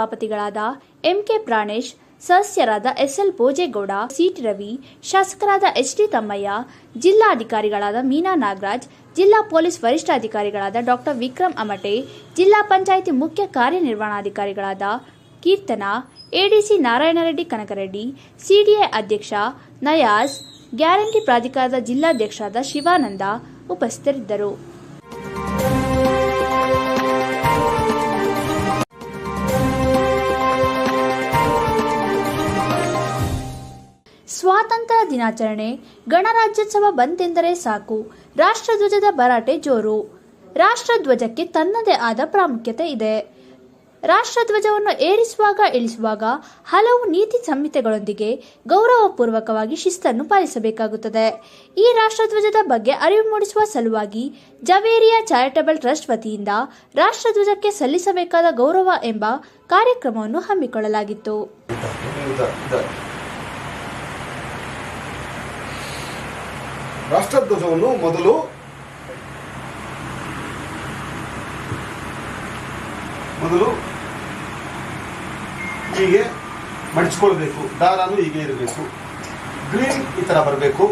ಉಪಸಭಾಪತಿಗಳಾದ MK Pranesh, ಸದಸ್ಯರಾದ SL Bhojegowda, CT Ravi, ಶಾಸಕರಾದ H D Thammaiah, ಜಿಲ್ಲಾಧಿಕಾರಿಗಳಾದ ಮೀನಾ ನಾಗರಾಜ್, ಜಿಲ್ಲಾ ಪೊಲೀಸ್ ವರಿಷ್ಠಾಧಿಕಾರಿಗಳಾದ ಡಾಕ್ಟರ್ ವಿಕ್ರಮ್ ಅಮಟೆ, ಜಿಲ್ಲಾ ಪಂಚಾಯಿತಿ ಮುಖ್ಯ ಕಾರ್ಯನಿರ್ವಹಣಾಧಿಕಾರಿಗಳಾದ ಕೀರ್ತನಾ, ಎಡಿಸಿ ನಾರಾಯಣರೆಡ್ಡಿ ಕನಕರೆಡ್ಡಿ ಸಿಡಿಐ ಅಧ್ಯಕ್ಷ ನಯಾಜ್, ಗ್ಯಾರಂಟಿ ಪ್ರಾಧಿಕಾರದ ಜಿಲ್ಲಾಧ್ಯಕ್ಷರಾದ ಶಿವಾನಂದ ಉಪಸ್ಥಿತರಿದ್ದರು. ಸ್ವಾತಂತ್ರ್ಯ ದಿನಾಚರಣೆ ಗಣರಾಜ್ಯೋತ್ಸವ ಬಂತೆಂದರೆ ಸಾಕು. ರಾಷ್ಟ್ರಧ್ವಜದ ಭರಾಟೆ ಜೋರು. ರಾಷ್ಟ್ರಧ್ವಜಕ್ಕೆ ತನ್ನದೇ ಆದ ಪ್ರಾಮುಖ್ಯತೆ ಇದೆ. ರಾಷ್ಟ್ರಧ್ವಜವನ್ನು ಏರಿಸುವಾಗ ಇಳಿಸುವಾಗ ಹಲವು ನೀತಿ ಸಂಹಿತೆಗಳೊಂದಿಗೆ ಗೌರವಪೂರ್ವಕವಾಗಿ ಶಿಸ್ತನ್ನು ಪಾಲಿಸಬೇಕಾಗುತ್ತದೆ. ಈ ರಾಷ್ಟ್ರಧ್ವಜದ ಬಗ್ಗೆ ಅರಿವು ಮೂಡಿಸುವ ಸಲುವಾಗಿ ಜವೇರಿಯಾ ಚಾರಿಟಬಲ್ ಟ್ರಸ್ಟ್ ವತಿಯಿಂದ ರಾಷ್ಟ್ರಧ್ವಜಕ್ಕೆ ಸಲ್ಲಿಸಬೇಕಾದ ಗೌರವ ಎಂಬ ಕಾರ್ಯಕ್ರಮವನ್ನು ಹಮ್ಮಿಕೊಳ್ಳಲಾಗಿತ್ತು ಇದ್ದಾರೆ, ಇದ್ದಾರೆ. ರಾಷ್ಟ್ರಧ್ವಜವನ್ನು ಮೊದಲು ಮೊದಲು ಹೀಗೆ ಮಡಿಸ್ಕೊಳ್ಬೇಕು. ದಾರನು ಹೀಗೆ ಇರಬೇಕು. ಗ್ರೀನ್ ಈ ತರ ಬರಬೇಕು.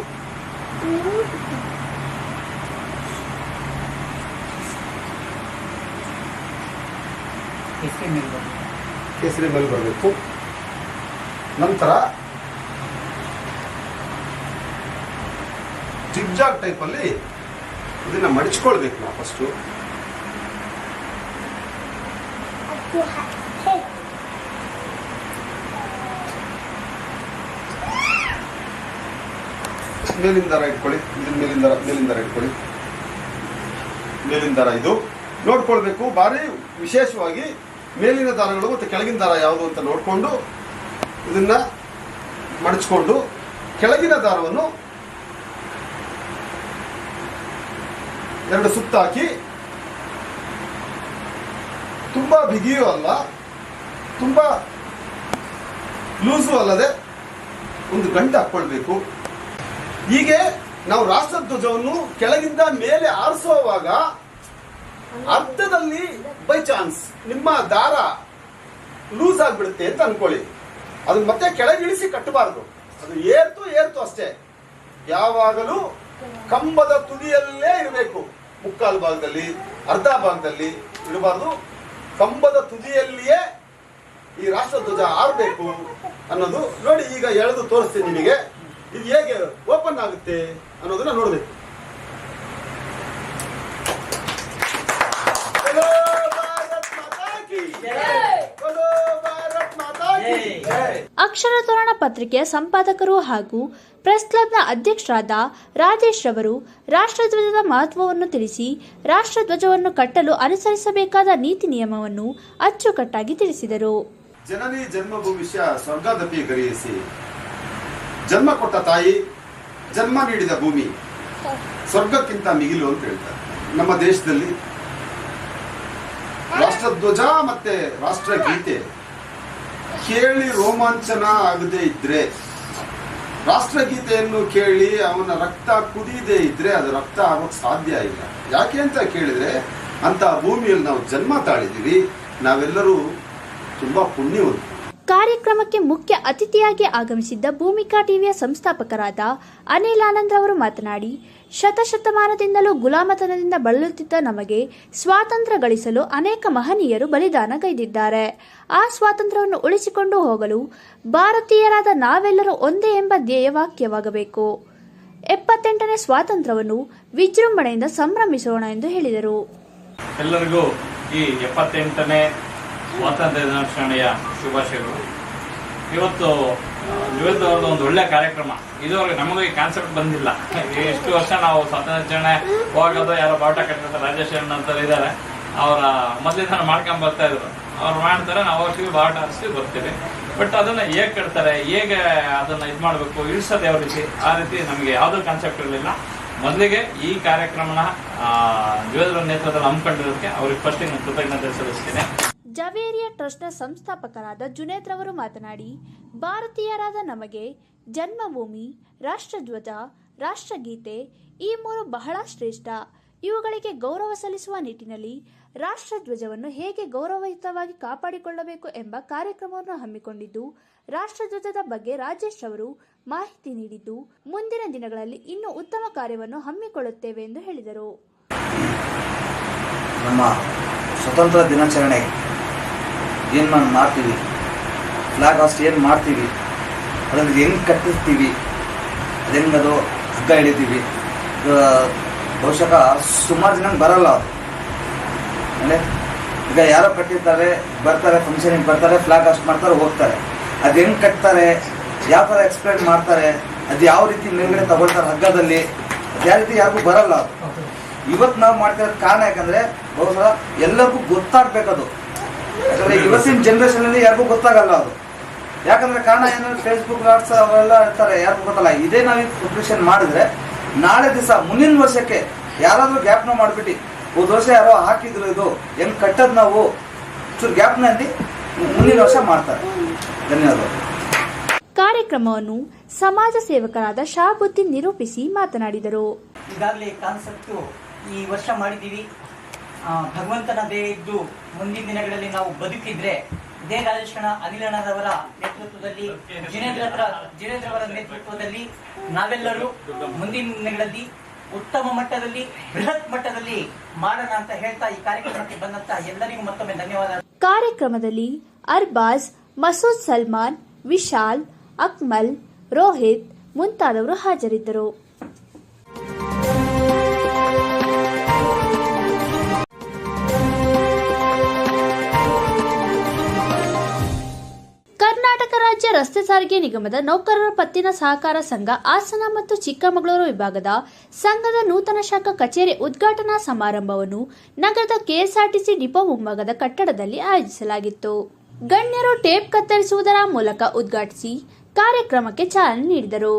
ಕೇಸರಿ ಮೇಲೆ ಬರಬೇಕು. ನಂತರ ಜಿಗ್ಜಾಗ್ ಟೈಪ್ ಅಲ್ಲಿ ಇದನ್ನ ಮಡಿಚ್ಕೊಳ್ಬೇಕು ನಾವು ಫಸ್ಟು ಮೇಲಿನ ದಾರ ಇಟ್ಕೊಳ್ಳಿ ಇದನ್ನ ಮೇಲಿನ ದಾರ ಮೇಲಿನ ದಾರ ಇಟ್ಕೊಳ್ಳಿ. ಮೇಲಿನ ದಾರ ಇದು. ನೋಡ್ಕೊಳ್ಬೇಕು ಬಾರಿ ವಿಶೇಷವಾಗಿ ಮೇಲಿನ ದಾರಗಳು ಮತ್ತು ಕೆಳಗಿನ ದಾರ ಯಾವುದು ಅಂತ ನೋಡಿಕೊಂಡು ಇದನ್ನ ಮಡಚ್ಕೊಂಡು ಕೆಳಗಿನ ದಾರವನ್ನು ಎರಡು ಸುತ್ತಾಕಿ ತುಂಬಾ ಬಿಗಿಯೂ ಅಲ್ಲ, ತುಂಬಾ ಲೂಸು ಅಲ್ಲದೆ ಒಂದು ಗಂಟೆ ಹಾಕೊಳ್ಬೇಕು ಹೀಗೆ ನಾವು ರಾಷ್ಟ್ರಧ್ವಜವನ್ನು ಕೆಳಗಿಂದ ಮೇಲೆ ಆರಿಸುವಾಗ ಅರ್ಧದಲ್ಲಿ ಬೈ ಚಾನ್ಸ್ ನಿಮ್ಮ ದಾರ ಲೂಸ್ ಆಗಿಬಿಡುತ್ತೆ ಅಂತ ಅನ್ಕೊಳ್ಳಿ. ಅದನ್ನ ಮತ್ತೆ ಕೆಳಗಿಳಿಸಿ ಕಟ್ಟಬಾರದು. ಅದು ಏರ್ತು ಏರ್ತು ಅಷ್ಟೇ. ಯಾವಾಗಲೂ ಕಂಬದ ತುದಿಯಲ್ಲೇ ಇರಬೇಕು. ಮುಕ್ಕಾಲು ಭಾಗದಲ್ಲಿ, ಅರ್ಧ ಭಾಗದಲ್ಲಿ ಇಡಬಾರ್ದು. ಕಂಬದ ತುದಿಯಲ್ಲಿಯೇ ಈ ರಾಷ್ಟ್ರಧ್ವಜ ಆರಬೇಕು ಅನ್ನೋದು ನೋಡಿ ಈಗ ಎಳೆದು ತೋರಿಸ್ತೀನಿ ನಿಮಗೆ. ಇದು ಹೇಗೆ ಓಪನ್ ಆಗುತ್ತೆ ಅನ್ನೋದನ್ನ ನೋಡ್ಬೇಕು. ಪತ್ರಿಕೆಯ ಸಂಪಾದಕರು ಹಾಗೂ ಪ್ರೆಸ್ ಕ್ಲಬ್ನ ಅಧ್ಯಕ್ಷರಾದ ರಾಜೇಶ್ ರವರು ರಾಷ್ಟ್ರಧ್ವಜದ ಮಹತ್ವವನ್ನು ತಿಳಿಸಿ ರಾಷ್ಟ್ರಧ್ವಜವನ್ನು ಕಟ್ಟಲು ಅನುಸರಿಸಬೇಕಾದ ನೀತಿ ನಿಯಮವನ್ನು ಅಚ್ಚುಕಟ್ಟಾಗಿ ತಿಳಿಸಿದರು. ಜನನಿ ಜನ್ಮ ಭವಿಷ್ಯ ಸ್ವರ್ಗದಪಿ ಗರಿಯಿಸಿ ಜನ್ಮ ಕೊಟ್ಟ ತಾಯಿ, ಜನ್ಮ ನೀಡಿದ ಭೂಮಿ, ಸ್ವರ್ಗಕ್ಕಿಂತ ಮಿಗಿಲು ಅಂತ ಹೇಳ್ತಾರೆ. ನಮ್ಮ ದೇಶದಲ್ಲಿ ರಾಷ್ಟ್ರಧ್ವಜ ಮತ್ತೆ ರಾಷ್ಟ್ರಗೀತೆ ಕೇಳಿ ರೋಮಾಂಚನ ಆಗದೆ ಇದ್ರೆ, ರಾಷ್ಟ್ರಗೀತೆಯನ್ನು ಕೇಳಿ ಅವನ ರಕ್ತ ಕುದಿಯದೆ ಇದ್ರೆ ಅದು ರಕ್ತ ಆಗೋಕ್ ಸಾಧ್ಯ ಇಲ್ಲ. ಯಾಕೆ ಅಂತ ಕೇಳಿದ್ರೆ ಅಂತ ಭೂಮಿಯಲ್ಲಿ ನಾವು ಜನ್ಮ ತಾಳಿದೀವಿ ನಾವೆಲ್ಲರೂ ತುಂಬಾ ಪುಣ್ಯವಂತರು. ಕಾರ್ಯಕ್ರಮಕ್ಕೆ ಮುಖ್ಯ ಅತಿಥಿಯಾಗಿ ಆಗಮಿಸಿದ್ದ ಭೂಮಿಕಾ ಟಿವಿಯ ಸಂಸ್ಥಾಪಕರಾದ ಅನಿಲ್ ಆನಂದ್ ಅವರು ಮಾತನಾಡಿ, ಶತಶತಮಾನದಿಂದಲೂ ಗುಲಾಮತನದಿಂದ ಬಳಲುತ್ತಿದ್ದ ನಮಗೆ ಸ್ವಾತಂತ್ರ್ಯ ಗಳಿಸಲು ಅನೇಕ ಮಹನೀಯರು ಬಲಿದಾನಗೈದಿದ್ದಾರೆ ಆ ಸ್ವಾತಂತ್ರ್ಯವನ್ನು ಉಳಿಸಿಕೊಂಡು ಹೋಗಲು ಭಾರತೀಯರಾದ ನಾವೆಲ್ಲರೂ ಒಂದೇ ಎಂಬ ಧ್ಯೇಯವಾಕ್ಯವಾಗಬೇಕು ಎಪ್ಪತ್ತೆಂಟನೇ ಸ್ವಾತಂತ್ರ್ಯವನ್ನು ವಿಜೃಂಭಣೆಯಿಂದ ಸಂಭ್ರಮಿಸೋಣ ಎಂದು ಹೇಳಿದರು. ಎಲ್ಲರಿಗೂ ಈ ಎಪ್ಪತ್ತೆಂಟನೇ ಸ್ವಾತಂತ್ರ್ಯ ದಿನಾಚರಣೆಯ ಶುಭಾಶಯಗಳು. ಇವತ್ತು ಅವ್ರದ್ದು ಒಂದು ಒಳ್ಳೆ ಕಾರ್ಯಕ್ರಮ. ಇದುವರೆಗೆ ನಮಗೂ ಈ ಕಾನ್ಸೆಪ್ಟ್ ಬಂದಿಲ್ಲ. ಎಷ್ಟು ವರ್ಷ ನಾವು ಸ್ವಾತಂತ್ರ್ಯಾಚರಣೆ ಹೋಗೋದು, ಯಾರೋ ಬಾವುಟ ಕಟ್ಟಿರ್ತಾರೆ, ರಾಜೇಶ್ ರಾಜೇಶಣ್ಣ ಅಂತ ಇದ್ದಾರೆ. ಅವರ ಮೊದಲಿಂದ ಮಾಡ್ಕೊಂಡ್ ಬರ್ತಾ ಇದ್ರು. ಅವ್ರು ಮಾಡ್ತಾರೆ, ನಾವು ಹೋಗ್ತೀವಿ ಬಾಟ ಹರಿಸಿ ಬರ್ತೀವಿ. ಬಟ್ ಅದನ್ನ ಹೇಗೆ ಕಟ್ತಾರೆ, ಹೇಗೆ ಅದನ್ನ ಇದು ಮಾಡಬೇಕು, ಇಳಿಸೋದು ಯಾವ ರೀತಿ, ಆ ರೀತಿ ನಮಗೆ ಯಾವುದೂ ಕಾನ್ಸೆಪ್ಟ್ ಇರಲಿಲ್ಲ. ಮೊದಲಿಗೆ ಈ ಕಾರ್ಯಕ್ರಮನ ಯುವಜರ ನೇತೃತ್ವದಲ್ಲಿ ಹಮ್ಮಿಕೊಂಡಿರೋದಕ್ಕೆ ಅವ್ರಿಗೆ ಫಸ್ಟಿಗೆ ನಾನು ಕೃತಜ್ಞತೆ ಸಲ್ಲಿಸ್ತೀನಿ. ಜವೇರಿಯಾ ಟ್ರಸ್ಟ್ನ ಸಂಸ್ಥಾಪಕರಾದ ಜುನೇದ್ ರವರು ಮಾತನಾಡಿ, ಭಾರತೀಯರಾದ ನಮಗೆ ಜನ್ಮಭೂಮಿ, ರಾಷ್ಟ್ರಧ್ವಜ, ರಾಷ್ಟ್ರಗೀತೆ ಈ ಮೂರು ಬಹಳ ಶ್ರೇಷ್ಠ. ಇವುಗಳಿಗೆ ಗೌರವ ಸಲ್ಲಿಸುವ ನಿಟ್ಟಿನಲ್ಲಿ ರಾಷ್ಟ್ರಧ್ವಜವನ್ನು ಹೇಗೆ ಗೌರವಯುತವಾಗಿ ಕಾಪಾಡಿಕೊಳ್ಳಬೇಕು ಎಂಬ ಕಾರ್ಯಕ್ರಮವನ್ನು ಹಮ್ಮಿಕೊಂಡಿದ್ದು, ರಾಷ್ಟ್ರಧ್ವಜದ ಬಗ್ಗೆ ರಾಜೇಶ್ ಅವರು ಮಾಹಿತಿ ನೀಡಿದ್ದು, ಮುಂದಿನ ದಿನಗಳಲ್ಲಿ ಇನ್ನೂ ಉತ್ತಮ ಕಾರ್ಯವನ್ನು ಹಮ್ಮಿಕೊಳ್ಳುತ್ತೇವೆ ಎಂದು ಹೇಳಿದರು. ನಮ್ಮ ಸ್ವತಂತ್ರ ದಿನಾಚರಣೆ ಏನು ನಾನು ಮಾಡ್ತೀವಿ? ಫ್ಲಾಗ್ ಹಾಸ್ಟ್ ಏನು ಮಾಡ್ತೀವಿ? ಅದನ್ನು ಹೆಂಗೆ ಕಟ್ಟಿಸ್ತೀವಿ ಅದು ಹೆಂಗೆ ಅದು ಹಗ್ಗ ಹಿಡಿತೀವಿ? ಬಹುಶಃ ಸುಮಾರು ಜನ ಬರಲ್ಲ ಅದು. ಅಂದರೆ ಈಗ ಯಾರೋ ಕಟ್ಟಿರ್ತಾರೆ ಬರ್ತಾರೆ ಫಂಕ್ಷನಿಗೆ ಬರ್ತಾರೆ ಫ್ಲಾಗ್ ಹಾಸ್ಟ್ ಮಾಡ್ತಾರೆ ಹೋಗ್ತಾರೆ. ಅದು ಹೆಂಗೆ ಕಟ್ತಾರೆ? ಯಾವ ಥರ ಎಕ್ಸ್ಪ್ಲೇನ್ ಮಾಡ್ತಾರೆ? ಅದು ಯಾವ ರೀತಿ ಮೇಲ್ಗಡೆ ತಗೊಳ್ತಾರೆ ಹಗ್ಗದಲ್ಲಿ? ಅದು ಯಾವ ರೀತಿ ಯಾರಿಗೂ ಬರಲ್ಲ ಅದು. ಇವತ್ತು ನಾವು ಮಾಡ್ತಿರೋ ಕಾರಣ ಯಾಕಂದರೆ ಬಹುಶಃ ಎಲ್ಲರಿಗೂ ಗೊತ್ತಾಗ್ಬೇಕದು. ಯಾಕಂದ್ರೆ ಇವತ್ತಿನ ಜನರೇಷನ್ ಅಲ್ಲಿ ಯಾರಿಗೂ ಗೊತ್ತಾಗಲ್ಲ ಅದು. ಯಾಕಂದ್ರೆ ಕಾರಣ ಏನಂದ್ರೆ ಫೇಸ್ಬುಕ್ ವಾಟ್ಸ್ ಅವರೆಲ್ಲ ಇರ್ತಾರೆ ಯಾರಿಗೂ ಗೊತ್ತಲ್ಲ. ಇದೇ ನಾವು ಪ್ರಿಪ್ರೇಷನ್ ಮಾಡಿದ್ರೆ ನಾಳೆ ದಿವಸ ಮುಂದಿನ ವರ್ಷಕ್ಕೆ ಯಾರಾದ್ರೂ ಗ್ಯಾಪ್ನ ಮಾಡ್ಬಿಟ್ಟು ಹೋದ ವರ್ಷ ಯಾರೋ ಹಾಕಿದ್ರು ಇದು ಹೆಂಗ್ ಕಟ್ಟದ್ ನಾವು ಚೂರು ಗ್ಯಾಪ್ನಲ್ಲಿ ಮುಂದಿನ ವರ್ಷ ಮಾಡ್ತಾರೆ. ಧನ್ಯವಾದಗಳು. ಕಾರ್ಯಕ್ರಮವನ್ನು ಸಮಾಜ ಸೇವಕರಾದ ಶಾಬುದ್ದೀನ್ ನಿರೂಪಿಸಿ ಮಾತನಾಡಿದರು. ಈಗಾಗಲೇ ಕಾನ್ಸೆಪ್ಟ್ ಈ ವರ್ಷ ಮಾಡಿದ್ದೀವಿ. ಭಗವಂತನ ದೇಹ ಇದ್ದು ಮುಂದಿನ ದಿನಗಳಲ್ಲಿ ನಾವು ಬದುಕಿದ್ರೆ ಇದೇ ರಾಜೇಶ್ವರ ಅನಿಲಣ್ಣರವರ ನೇತೃತ್ವದಲ್ಲಿ ಜಿನೇಂದ್ರ ಜಿನೇಂದ್ರ ಅವರ ನೇತೃತ್ವದಲ್ಲಿ ನಾವೆಲ್ಲರೂ ಮುಂದಿನ ದಿನಗಳಲ್ಲಿ ಉತ್ತಮ ಮಟ್ಟದಲ್ಲಿ, ಬೃಹತ್ ಮಟ್ಟದಲ್ಲಿ ಮಾಡೋಣ ಅಂತ ಹೇಳ್ತಾ ಈ ಕಾರ್ಯಕ್ರಮಕ್ಕೆ ಬಂದಂತ ಎಲ್ಲರಿಗೂ ಮತ್ತೊಮ್ಮೆ ಧನ್ಯವಾದ. ಕಾರ್ಯಕ್ರಮದಲ್ಲಿ ಅರ್ಬಾಜ್, ಮಸೂದ್ ಸಲ್ಮಾನ್, ವಿಶಾಲ್, ಅಕ್ಮಲ್, ರೋಹಿತ್ ಮುಂತಾದವರು ಹಾಜರಿದ್ದರು. ಕರ್ನಾಟಕ ರಾಜ್ಯ ರಸ್ತೆ ಸಾರಿಗೆ ನಿಗಮದ ನೌಕರರ ಪತ್ತಿನ ಸಹಕಾರ ಸಂಘ ಹಾಸನ ಮತ್ತು ಚಿಕ್ಕಮಗಳೂರು ವಿಭಾಗದ ಸಂಘದ ನೂತನ ಶಾಖಾ ಕಚೇರಿ ಉದ್ಘಾಟನಾ ಸಮಾರಂಭವನ್ನು ನಗರದ ಕೆಎಸ್ಆರ್ಟಿಸಿ ಡಿಪೋ ಮುಂಭಾಗದ ಕಟ್ಟಡದಲ್ಲಿ ಆಯೋಜಿಸಲಾಗಿತ್ತು. ಗಣ್ಯರು ಟೇಪ್ ಕತ್ತರಿಸುವುದರ ಮೂಲಕ ಉದ್ಘಾಟಿಸಿ ಕಾರ್ಯಕ್ರಮಕ್ಕೆ ಚಾಲನೆ ನೀಡಿದರು.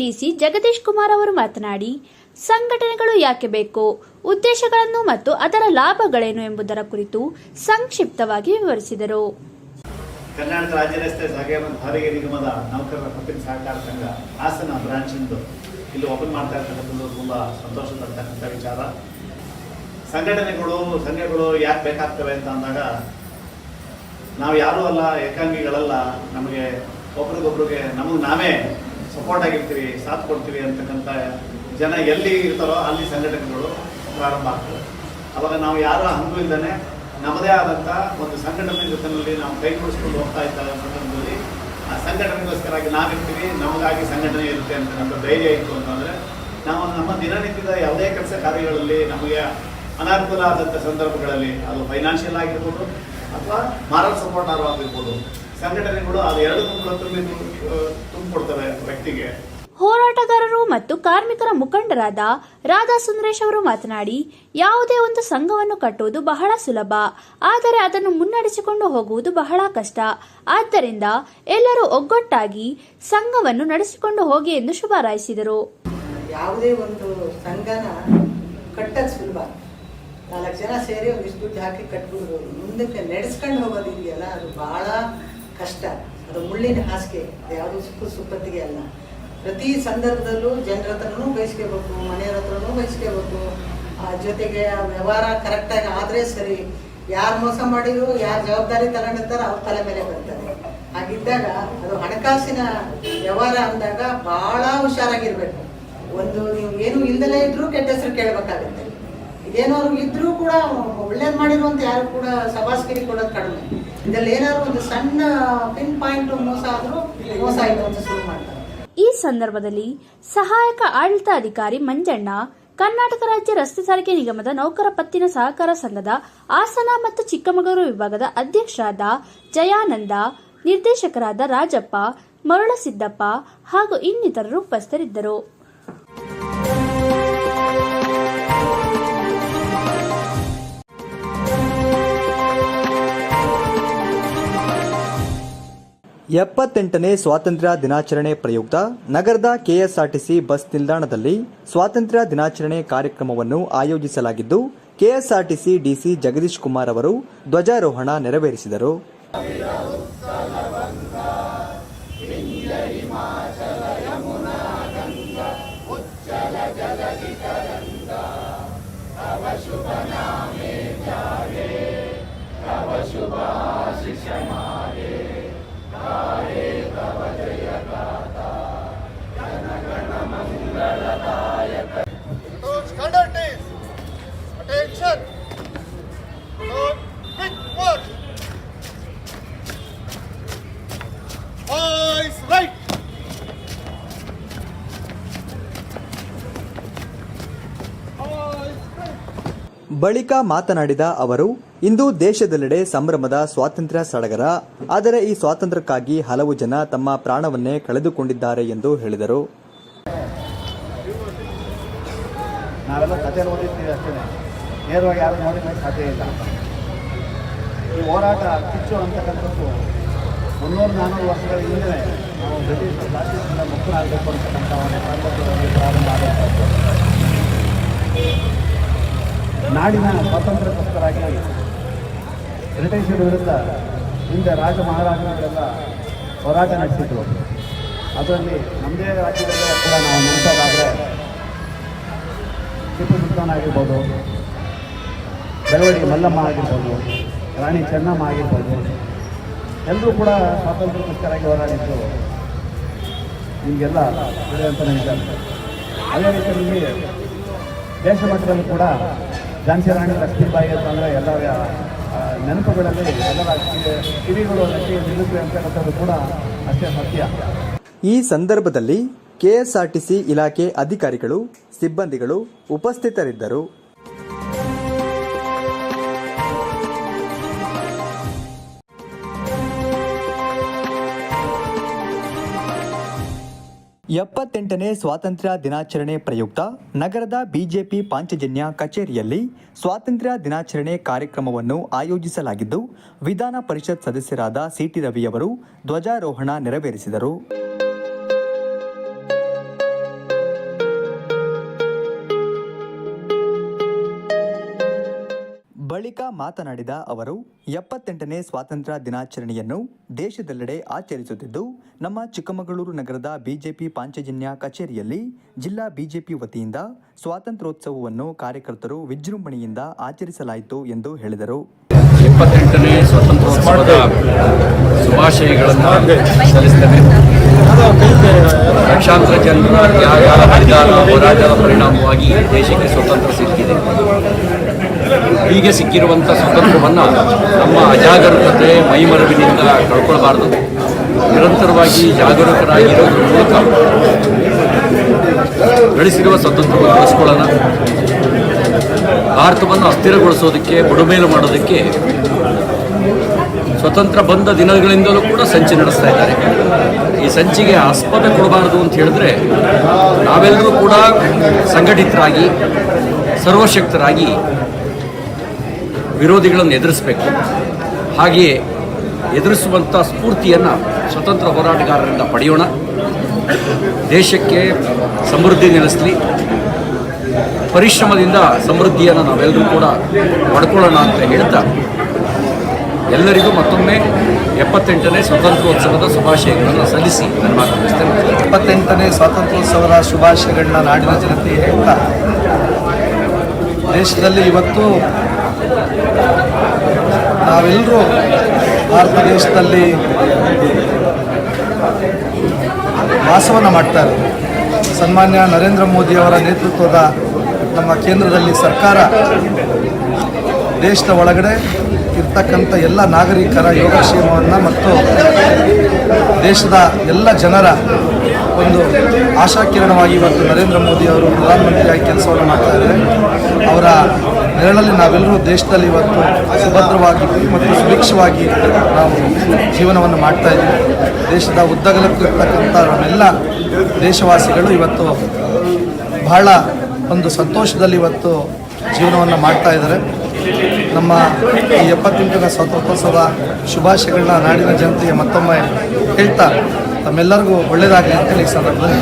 ಡಿಸಿ ಜಗದೀಶ್ ಕುಮಾರ್ ಅವರು ಮಾತನಾಡಿ, ಸಂಘಟನೆಗಳು ಯಾಕೆ ಬೇಕು? ಉದ್ದೇಶಗಳನ್ನು ಮತ್ತು ಅದರ ಲಾಭಗಳೇನು ಎಂಬುದರ ಕುರಿತು ಸಂಕ್ಷಿಪ್ತವಾಗಿ ವಿವರಿಸಿದರು. ಕರ್ನಾಟಕ ರಾಜ್ಯ ರಸ್ತೆ ಸಾರಿಗೆ ನಿಗಮದ ನೌಕರರ ಪತ್ತಿನ ಸಹಕಾರ ಸಂಘ ಹಾಸನ ಬ್ರಾಂಚ್ ಇಂದು ಇಲ್ಲಿ ಓಪನ್ ಮಾಡ್ತಾ ಇರ್ತಕ್ಕಂಥದ್ದು ತುಂಬ ಸಂತೋಷ ತರ್ತಕ್ಕಂಥ ವಿಚಾರ. ಸಂಘಟನೆಗಳು, ಸಂಘಗಳು ಯಾಕೆ ಬೇಕಾಗ್ತವೆ ಅಂತ ಅಂದಾಗ, ನಾವು ಯಾರೂ ಅಲ್ಲ, ಏಕಾಂಗಿಗಳಲ್ಲ, ನಮಗೆ ಒಬ್ರಿಗೊಬ್ರಿಗೆ ನಮಗೆ ನಾವೇ ಸಪೋರ್ಟ್ ಆಗಿರ್ತೀವಿ ಸಾಥ್ ಕೊಡ್ತೀವಿ ಅಂತಕ್ಕಂಥ ಜನ ಎಲ್ಲಿ ಇರ್ತಾರೋ ಅಲ್ಲಿ ಸಂಘಟನೆಗಳು ಪ್ರಾರಂಭ ಆಗ್ತವೆ ಅವಾಗ ನಾವು ಯಾರು ಹಂಗೂ ಇಲ್ಲದೆ ನಮ್ಮದೇ ಆದಂಥ ಒಂದು ಸಂಘಟನೆ ಜೊತೆಯಲ್ಲಿ ನಾವು ಕೈ ಜೋಡಿಸ್ಕೊಂಡು ಹೋಗ್ತಾ ಇದ್ದ ಸಂದರ್ಭದಲ್ಲಿ ಆ ಸಂಘಟನೆಗೋಸ್ಕರಾಗಿ ನಾವಿರ್ತೀವಿ, ನಮಗಾಗಿ ಸಂಘಟನೆ ಇರುತ್ತೆ ಅಂತಕ್ಕಂಥ ಧೈರ್ಯ ಇತ್ತು ಅಂತಂದರೆ, ನಾವು ನಮ್ಮ ದಿನನಿತ್ಯದ ಯಾವುದೇ ಕೆಲಸ ಕಾರ್ಯಗಳಲ್ಲಿ ನಮಗೆ ಅನಾನುಕೂಲ ಆದಂಥ ಸಂದರ್ಭಗಳಲ್ಲಿ ಅದು ಫೈನಾನ್ಷಿಯಲ್ ಆಗಿರ್ಬೋದು ಅಥವಾ ಮಾರಲ್ ಸಪೋರ್ಟ್ ಆಗಿರ್ಬೋದು, ಸಂಘಟನೆಗಳು ಅದು ಎರಡು ಕೂಡ ತುಂಬಿ ತುಂಬಿಕೊಡ್ತವೆ ವ್ಯಕ್ತಿಗೆ. ಹೋರಾಟಗಾರರು ಮತ್ತು ಕಾರ್ಮಿಕರ ಮುಖಂಡರಾದ ರಾಧಾ ಸುಂದರೇಶ್ ಅವರು ಮಾತನಾಡಿ ಯಾವುದೇ ಒಂದು ಸಂಘವನ್ನು ಕಟ್ಟುವುದು ಬಹಳ ಸುಲಭ. ಆದರೆ ಅದನ್ನು ಮುನ್ನಡೆಸಿಕೊಂಡು ಹೋಗುವುದು ಬಹಳ ಕಷ್ಟ. ಆದ್ದರಿಂದ ಎಲ್ಲರೂ ಒಗ್ಗಟ್ಟಾಗಿ ಸಂಘವನ್ನು ನಡೆಸಿಕೊಂಡು ಹೋಗಿ ಎಂದು ಶುಭ ಹಾರೈಸಿದರು. ಯಾವುದೇ ಒಂದು ಸಂಘನ ಕಟ್ಟದ ಸುಲಭ. ನಾಲ್ಕು ಜನ ಸೇರಿ ಒಂದಿಷ್ಟು ದುಡ್ಡು ಹಾಕಿ ಕಟ್ಬಿಡ್ಬೋದು ಮುಂದಕ್ಕೆ ನಡೆಸ್ಕೊಂಡು ಹೋಗೋದು ಇದೆಯಲ್ಲ ಅದು ಬಹಳ ಕಷ್ಟ. ಅದು ಮುಳ್ಳಿನ ಹಾಸಿಗೆ ಯಾವುದು ಸುಖ ಸುಪ್ಪತ್ತಿಗೆ ಅಲ್ಲ. ಪ್ರತಿ ಸಂದರ್ಭದಲ್ಲೂ ಜನರ ಹತ್ರನೂ ಬಯಸ್ಕೋಬೇಕು ಮನೆಯವ್ರ ಹತ್ರನೂ ಬಯಸ್ಕೋಬೇಕು ಆ ಜೊತೆಗೆ ಆ ವ್ಯವಹಾರ ಕರೆಕ್ಟಾಗಿ ಆದರೆ ಸರಿ. ಯಾರು ಮೋಸ ಮಾಡಿದ್ರು, ಯಾರು ಜವಾಬ್ದಾರಿ ತಗೊಂಡಿರ್ತಾರೋ ಅವ್ರ ತಲೆ ಮೇಲೆ ಬರ್ತದೆ. ಹಾಗಿದ್ದಾಗ ಅದು ಹಣಕಾಸಿನ ವ್ಯವಹಾರ ಅಂದಾಗ ಬಹಳ ಹುಷಾರಾಗಿರ್ಬೇಕು. ಒಂದು ನೀವು ಏನು ಇಲ್ದಲೇ ಇದ್ರೂ ಕೆಟ್ಟ ಹೆಸರು ಕೇಳಬೇಕಾಗುತ್ತೆ. ಇದೇನೋ ಇದ್ರೂ ಕೂಡ ಒಳ್ಳೇದು ಮಾಡಿರುವಂತ ಯಾರು ಕೂಡ ಸಭಾಸ್ಕಿರಿ ಕೊಡೋದು ಕಡಿಮೆ. ಈ ಸಂದರ್ಭದಲ್ಲಿ ಸಹಾಯಕ ಆಡಳಿತಾಧಿಕಾರಿ ಮಂಜಣ್ಣ, ಕರ್ನಾಟಕ ರಾಜ್ಯ ರಸ್ತೆ ಸಾರಿಗೆ ನಿಗಮದ ನೌಕರ ಪತ್ತಿನ ಸಹಕಾರ ಸಂಘದ ಹಾಸನ ಮತ್ತು ಚಿಕ್ಕಮಗಳೂರು ವಿಭಾಗದ ಅಧ್ಯಕ್ಷರಾದ ಜಯಾನಂದ, ನಿರ್ದೇಶಕರಾದ ರಾಜಪ್ಪ, ಮರುಳಸಿದ್ದಪ್ಪ ಹಾಗೂ ಇನ್ನಿತರರು ಉಪಸ್ಥಿತರಿದ್ದರು. ಎಪ್ಪತ್ತೆಂಟನೇ ಸ್ವಾತಂತ್ರ್ಯ ದಿನಾಚರಣೆ ಪ್ರಯುಕ್ತ ನಗರದ ಕೆಎಸ್ಆರ್ಟಿಸಿ ಬಸ್ ನಿಲ್ದಾಣದಲ್ಲಿ ಸ್ವಾತಂತ್ರ್ಯ ದಿನಾಚರಣೆ ಕಾರ್ಯಕ್ರಮವನ್ನು ಆಯೋಜಿಸಲಾಗಿದ್ದು, ಕೆಎಸ್ಆರ್ಟಿಸಿ ಡಿಸಿ ಜಗದೀಶ್ ಕುಮಾರ್ ಅವರು ಧ್ವಜಾರೋಹಣ ನೆರವೇರಿಸಿದರು. ಬಳಿಕ ಮಾತನಾಡಿದ ಅವರು, ಇಂದು ದೇಶದೆಲ್ಲೆಡೆ ಸಂಭ್ರಮದ ಸ್ವಾತಂತ್ರ್ಯ ಸಡಗರ, ಆದರೆ ಈ ಸ್ವಾತಂತ್ರ್ಯಕ್ಕಾಗಿ ಹಲವು ಜನ ತಮ್ಮ ಪ್ರಾಣವನ್ನೇ ಕಳೆದುಕೊಂಡಿದ್ದಾರೆ ಎಂದು ಹೇಳಿದರು. ನಾವೆಲ್ಲ ಕಥೆ ಓದಿರ್ತೀವಿ ಅಷ್ಟೇ ನೇರವಾಗಿ ಯಾರು ನೋಡಿದ್ರೆ ಸಾಧ್ಯ ಇಲ್ಲ. ಈ ಹೋರಾಟ ಕಿಚ್ಚು ಅಂತಕ್ಕಂಥದ್ದು ಮುನ್ನೂರು ನಾನ್ನೂರು ವರ್ಷಗಳ ಹಿಂದೆ ನಾವು ಬ್ರಿಟಿಷ್ ರಾಷ್ಟ್ರದಿಂದ ಮುಕ್ತರಾಗಬೇಕು ಅಂತಕ್ಕಂಥ ಒಂದು ಪ್ರಾರಂಭ ಆದಂಥದ್ದು ನಾಡಿನ ಸ್ವಾತಂತ್ರ್ಯಕ್ಕೋಸ್ಕರಾಗಿ ಬ್ರಿಟಿಷರ ವಿರುದ್ಧ ಹಿಂದೆ ರಾಜ ಮಹಾರಾಜರುಗಳೆಲ್ಲ ಹೋರಾಟ ನಡೆಸಿದ್ರು. ಅದರಲ್ಲಿ ನಮ್ಮದೇ ರಾಜ್ಯದಲ್ಲೇ ಕೂಡ ನಾವು ನೆನೆಸೋದಾದರೆ ಟಿಪ್ಪು ಸುಲ್ತಾನ್ ಆಗಿರ್ಬೋದು ಬೆಳವಡಿ ಮಲ್ಲಮ್ಮ ಆಗಿರ್ಬೋದು, ರಾಣಿ ಚೆನ್ನಮ್ಮ ಆಗಿರ್ಬೋದು, ಎಲ್ಲರೂ ಕೂಡ ಸ್ವಾತಂತ್ರ್ಯಕ್ಕೋಸ್ಕರಾಗಿ ಹೋರಾಡಿದ್ದು ನಿಮಗೆಲ್ಲ ಅಂತ. ನನಗೆ ಅದೇ ರೀತಿಯಲ್ಲಿ ದೇಶ ಮಟ್ಟದಲ್ಲಿ ಕೂಡ ಝಾನ್ಸಿ ರಾಣಿ ಲಕ್ಷ್ಮೀಬಾಯಿ ಅಂತಂದರೆ ಎಲ್ಲ ನೆನಪುಗಳಲ್ಲಿ ಎಲ್ಲರ ಕಿವಿ- ಕಿವಿಗಳು ನೆಟ್ಟಿ ನಿಲ್ಲುತ್ತೆ ಅಂತಕ್ಕಂಥದ್ದು ಕೂಡ ಅಷ್ಟೇ ಸತ್ಯ. ಈ ಸಂದರ್ಭದಲ್ಲಿ ಕೆಎಸ್ಆರ್ಟಿಸಿ ಇಲಾಖೆ ಅಧಿಕಾರಿಗಳು, ಸಿಬ್ಬಂದಿಗಳು ಉಪಸ್ಥಿತರಿದ್ದರು. ಎಪ್ಪತ್ತೆಂಟನೇ ಸ್ವಾತಂತ್ರ್ಯ ದಿನಾಚರಣೆ ಪ್ರಯುಕ್ತ ನಗರದ ಬಿಜೆಪಿ ಪಾಂಚಜನ್ಯ ಕಚೇರಿಯಲ್ಲಿ ಸ್ವಾತಂತ್ರ್ಯ ದಿನಾಚರಣೆ ಕಾರ್ಯಕ್ರಮವನ್ನು ಆಯೋಜಿಸಲಾಗಿದ್ದು, ವಿಧಾನ ಪರಿಷತ್ ಸದಸ್ಯರಾದ ಸಿಟಿ ರವಿಯವರು ಧ್ವಜಾರೋಹಣ ನೆರವೇರಿಸಿದರು. ಬಳಿಕ ಮಾತನಾಡಿದ ಅವರು, ಎಪ್ಪತ್ತೆಂಟನೇ ಸ್ವಾತಂತ್ರ್ಯ ದಿನಾಚರಣೆಯನ್ನು ದೇಶದೆಲ್ಲೆಡೆ ಆಚರಿಸುತ್ತಿದ್ದು, ನಮ್ಮ ಚಿಕ್ಕಮಗಳೂರು ನಗರದ ಬಿಜೆಪಿ ಪಾಂಚಜನ್ಯ ಕಚೇರಿಯಲ್ಲಿ ಜಿಲ್ಲಾ ಬಿಜೆಪಿ ವತಿಯಿಂದ ಸ್ವಾತಂತ್ರ್ಯೋತ್ಸವವನ್ನು ಕಾರ್ಯಕರ್ತರು ವಿಜೃಂಭಣೆಯಿಂದ ಆಚರಿಸಲಾಯಿತು ಎಂದು ಹೇಳಿದರು. ಎಪ್ಪತ್ತೆಂಟನೇ ಸ್ವಾತಂತ್ರ್ಯೋತ್ಸವದ ಶುಭಾಶಯಗಳನ್ನು ಲಕ್ಷಾಂತರ ಜನರ ತ್ಯಾಗ ಹೋರಾಟದ ಪರಿಣಾಮವಾಗಿ ದೇಶಕ್ಕೆ ಸ್ವಾತಂತ್ರ್ಯ ಸಿಕ್ಕಿದೆ ಹೀಗೆ ಸಿಕ್ಕಿರುವಂಥ ಸ್ವತಂತ್ರವನ್ನು ನಮ್ಮ ಅಜಾಗರೂಕತೆ ಮೈಮರವಿನಿಂದ ಕಳ್ಕೊಳ್ಬಾರ್ದು. ನಿರಂತರವಾಗಿ ಜಾಗರೂಕರಾಗಿರೋದ್ರ ಮೂಲಕ ಗಳಿಸಿರುವ ಸ್ವತಂತ್ರವನ್ನು ಉಳಿಸ್ಕೊಳ್ಳೋಣ. ಭಾರತವನ್ನು ಅಸ್ಥಿರಗೊಳಿಸೋದಕ್ಕೆ, ಬುಡಮೇಲು ಮಾಡೋದಕ್ಕೆ ಸ್ವತಂತ್ರ ಬಂದ ದಿನಗಳಿಂದಲೂ ಕೂಡ ಸಂಚು ನಡೆಸ್ತಾ ಇದ್ದಾರೆ. ಈ ಸಂಚಿಗೆ ಆಸ್ಪದ ಕೊಡಬಾರದು ಅಂತ ಹೇಳಿದ್ರೆ ನಾವೆಲ್ಲರೂ ಕೂಡ ಸಂಘಟಿತರಾಗಿ, ಸರ್ವಶಕ್ತರಾಗಿ ವಿರೋಧಿಗಳನ್ನು ಎದುರಿಸಬೇಕು. ಹಾಗೆಯೇ ಎದುರಿಸುವಂಥ ಸ್ಫೂರ್ತಿಯನ್ನು ಸ್ವತಂತ್ರ ಹೋರಾಟಗಾರರಿಂದ ಪಡೆಯೋಣ. ದೇಶಕ್ಕೆ ಸಮೃದ್ಧಿ ನೆಲೆಸಲಿ. ಪರಿಶ್ರಮದಿಂದ ಸಮೃದ್ಧಿಯನ್ನು ನಾವೆಲ್ಲರೂ ಕೂಡ ಪಡ್ಕೊಳ್ಳೋಣ ಅಂತ ಹೇಳ್ತಾ ಎಲ್ಲರಿಗೂ ಮತ್ತೊಮ್ಮೆ ಎಪ್ಪತ್ತೆಂಟನೇ ಸ್ವಾತಂತ್ರ್ಯೋತ್ಸವದ ಶುಭಾಶಯಗಳನ್ನು ಸಲ್ಲಿಸಿ ನನ್ನ ಮಾತು ಎಪ್ಪತ್ತೆಂಟನೇ ಸ್ವಾತಂತ್ರ್ಯೋತ್ಸವದ ಶುಭಾಶಯಗಳನ್ನ ನಾಡಿನ ಜನತೆ ಹೇಳ್ತಾ, ದೇಶದಲ್ಲಿ ಇವತ್ತು ನಾವೆಲ್ಲರೂ ಭಾರತ ದೇಶದಲ್ಲಿ ವಾಸವನ್ನು ಮಾಡ್ತಾರೆ. ಸನ್ಮಾನ್ಯ ನರೇಂದ್ರ ಮೋದಿಯವರ ನೇತೃತ್ವದ ನಮ್ಮ ಕೇಂದ್ರದಲ್ಲಿ ಸರ್ಕಾರ ದೇಶದ ಒಳಗಡೆ ಇರ್ತಕ್ಕಂಥ ಎಲ್ಲ ನಾಗರಿಕರ ಯೋಗಕ್ಷೇಮವನ್ನು ಮತ್ತು ದೇಶದ ಎಲ್ಲ ಜನರ ಒಂದು ಆಶಾಕಿರಣವಾಗಿ ಇವತ್ತು ನರೇಂದ್ರ ಮೋದಿ ಅವರು ಪ್ರಧಾನಮಂತ್ರಿಯಾಗಿ ಕೆಲಸವನ್ನು ಮಾಡ್ತಾ ಇದ್ದಾರೆ. ಅವರ ನೆರಳಲ್ಲಿ ನಾವೆಲ್ಲರೂ ದೇಶದಲ್ಲಿ ಇವತ್ತು ಸುಭದ್ರವಾಗಿ ಮತ್ತು ಸುಭಿಕ್ಷವಾಗಿ ನಾವು ಜೀವನವನ್ನು ಮಾಡ್ತಾ ಇದ್ದೀವಿ. ದೇಶದ ಉದ್ದಗಲಕ್ಕೂ ಇರ್ತಕ್ಕಂಥ ನಮ್ಮೆಲ್ಲ ದೇಶವಾಸಿಗಳು ಇವತ್ತು ಬಹಳ ಒಂದು ಸಂತೋಷದಲ್ಲಿ ಇವತ್ತು ಜೀವನವನ್ನು ಮಾಡ್ತಾ ಇದ್ದಾರೆ. ನಮ್ಮ ಈ ಎಪ್ಪತ್ತೆಂಟನೇ ಸ್ವಾತಂತ್ರ್ಯೋತ್ಸವ ಶುಭಾಶಯಗಳನ್ನ ನಾಡಿನ ಜನತೆಗೆ ಮತ್ತೊಮ್ಮೆ ಹೇಳ್ತಾ ತಮ್ಮೆಲ್ಲರಿಗೂ ಒಳ್ಳೆಯದಾಗಲಿ ಅಂತೇಳಿ ಈ ಸಂದರ್ಭದಲ್ಲಿ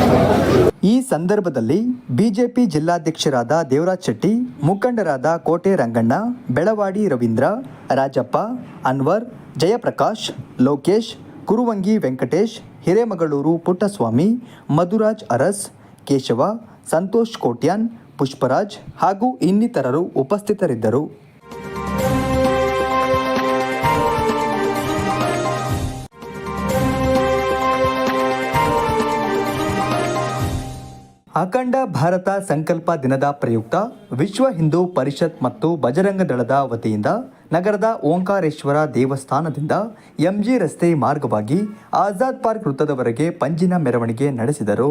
ಈ ಸಂದರ್ಭದಲ್ಲಿ ಬಿಜೆಪಿ ಜಿಲ್ಲಾಧ್ಯಕ್ಷರಾದ ದೇವರಾಜ್ ಶೆಟ್ಟಿ, ಮುಖಂಡರಾದ ಕೋಟೆ ರಂಗಣ್ಣ, ಬೆಳವಾಡಿ ರವೀಂದ್ರ, ರಾಜಪ್ಪ, ಅನ್ವರ್, ಜಯಪ್ರಕಾಶ್, ಲೋಕೇಶ್, ಕುರುವಂಗಿ ವೆಂಕಟೇಶ್, ಹಿರೇಮಗಳೂರು ಪುಟ್ಟಸ್ವಾಮಿ, ಮಧುರಾಜ್ ಅರಸ್, ಕೇಶವ, ಸಂತೋಷ್ ಕೋಟ್ಯಾನ್, ಪುಷ್ಪರಾಜ್ ಹಾಗೂ ಇನ್ನಿತರರು ಉಪಸ್ಥಿತರಿದ್ದರು. ಅಖಂಡ ಭಾರತ ಸಂಕಲ್ಪ ದಿನದ ಪ್ರಯುಕ್ತ ವಿಶ್ವ ಹಿಂದೂ ಪರಿಷತ್ ಮತ್ತು ಬಜರಂಗ ದಳದ ವತಿಯಿಂದ ನಗರದ ಓಂಕಾರೇಶ್ವರ ದೇವಸ್ಥಾನದಿಂದ ಎಂಜಿ ರಸ್ತೆ ಮಾರ್ಗವಾಗಿ ಆಜಾದ್ ಪಾರ್ಕ್ ವೃತ್ತದವರೆಗೆ ಪಂಜಿನ ಮೆರವಣಿಗೆ ನಡೆಸಿದರು.